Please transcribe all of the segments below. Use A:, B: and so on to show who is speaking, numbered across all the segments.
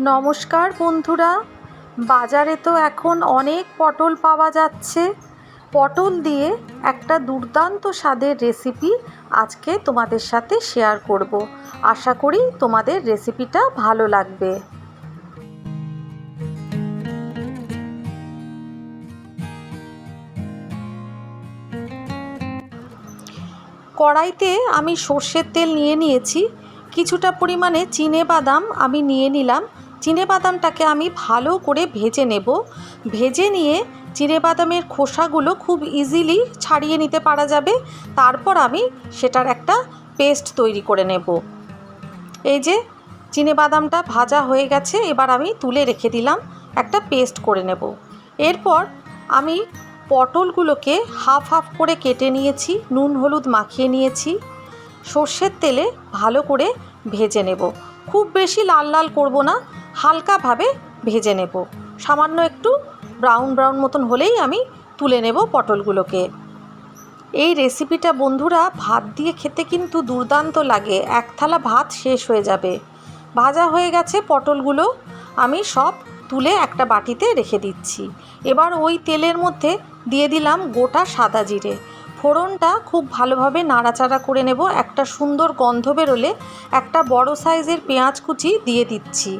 A: নমস্কার বন্ধুরা। বাজারে তো এখন অনেক পটল পাওয়া যাচ্ছে। পটল দিয়ে একটা দুর্দান্ত স্বাদের রেসিপি আজকে তোমাদের সাথে শেয়ার করব। আশা করি তোমাদের রেসিপিটা ভালো লাগবে। কড়াইতে আমি সর্ষের তেল নিয়ে নিয়েছি। কিছুটা পরিমাণে চিনে বাদাম আমি নিয়ে নিলাম। বাদামটাকে আমি ভালো করে ভেজে নেব। ভেজে নিয়ে বাদামের খোসাগুলো খুব ইজিলি ছাড়িয়ে নিতে পারা যাবে। তারপর আমি সেটার একটা পেস্ট তৈরি করে নেব। এই যে চিনে বাদামটা ভাজা হয়ে গেছে, এবার আমি তুলে রেখে দিলাম, একটা পেস্ট করে নেব। এরপর আমি পটলগুলোকে হাফ হাফ করে কেটে নিয়েছি, নুন, হলুদ মাখিয়ে নিয়েছি। সর্ষের তেলে ভালো করে ভেজে নেব। খুব বেশি লাল লাল করব না হালকাভাবে ভেজে নেব। সামান্য একটু ব্রাউন ব্রাউন মতন হলেই আমি তুলে নেব পটলগুলোকে। এই রেসিপিটা বন্ধুরা ভাত দিয়ে খেতে কিন্তু দুর্দান্ত লাগে। এক থালা ভাত শেষ হয়ে যাবে। ভাজা হয়ে গেছে পটলগুলো। আমি সব তুলে একটা বাটিতে রেখে দিচ্ছি। এবার ওই তেলের মধ্যে দিয়ে দিলাম গোটা সাদা জিরে। ফোড়নটা খুব ভালোভাবে নাড়াচাড়া করে নেব। একটা সুন্দর গন্ধ বেরোলে একটা বড় সাইজের পেঁয়াজ কুচি দিয়ে দিচ্ছি।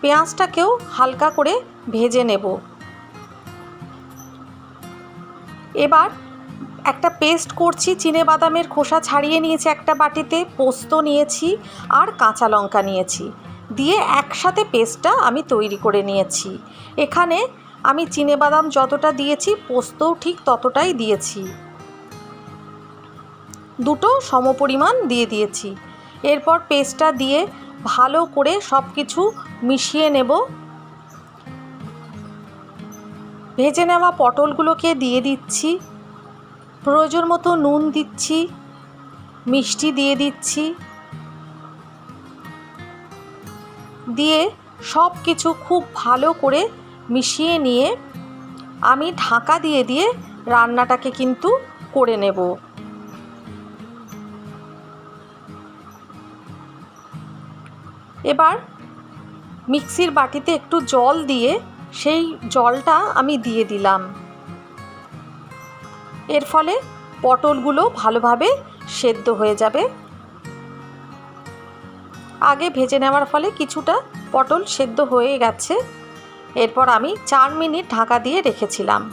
A: পেঁয়াজটাকেও হালকা করে ভেজে নেব। এবার একটা পেস্ট করছি, চিনে বাদামের খোসা ছাড়িয়ে নিয়েছি একটা বাটিতে, পোস্ত নিয়েছি আর কাঁচা লঙ্কা নিয়েছি। দিয়ে একসাথে পেস্টটা আমি তৈরি করে নিয়েছি। এখানে আমি চিনে বাদাম যতটা দিয়েছি, পোস্তও ঠিক ততটাই দিয়েছি। দুটো সমপরিমাণ দিয়ে দিয়েছি। এরপর পেস্টটা দিয়ে ভালো করে সব কিছু মিশিয়ে নেব। ভেজে নেওয়া পটলগুলোকে দিয়ে দিচ্ছি। প্রয়োজন মতো নুন দিচ্ছি, মিষ্টি দিয়ে দিচ্ছি। দিয়ে সব কিছু খুব ভালো করে মিশিয়ে নিয়ে আমি ঢাকা দিয়ে দিয়ে রান্নাটাকে কিন্তু করে নেব। এবার মিক্সির বাটিতে একটু জল দিয়ে সেই জলটা আমি দিয়ে দিলাম। এর ফলে পটলগুলো ভালোভাবে সেদ্ধ হয়ে যাবে। আগে ভেজে নেওয়ার ফলে কিছুটা পটল সেদ্ধ হয়ে গেছে। এরপর আমি চার মিনিট ঢাকা দিয়ে রেখেছিলাম।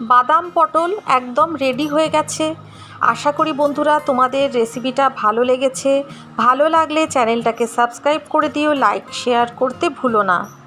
A: বাদাম পটল একদম রেডি হয়ে গেছে। আশা করি বন্ধুরা তোমাদের রেসিপিটা ভালো লেগেছে। ভালো লাগলে চ্যানেলটাকে সাবস্ক্রাইব করে দিও লাইক শেয়ার করতে ভুলো না।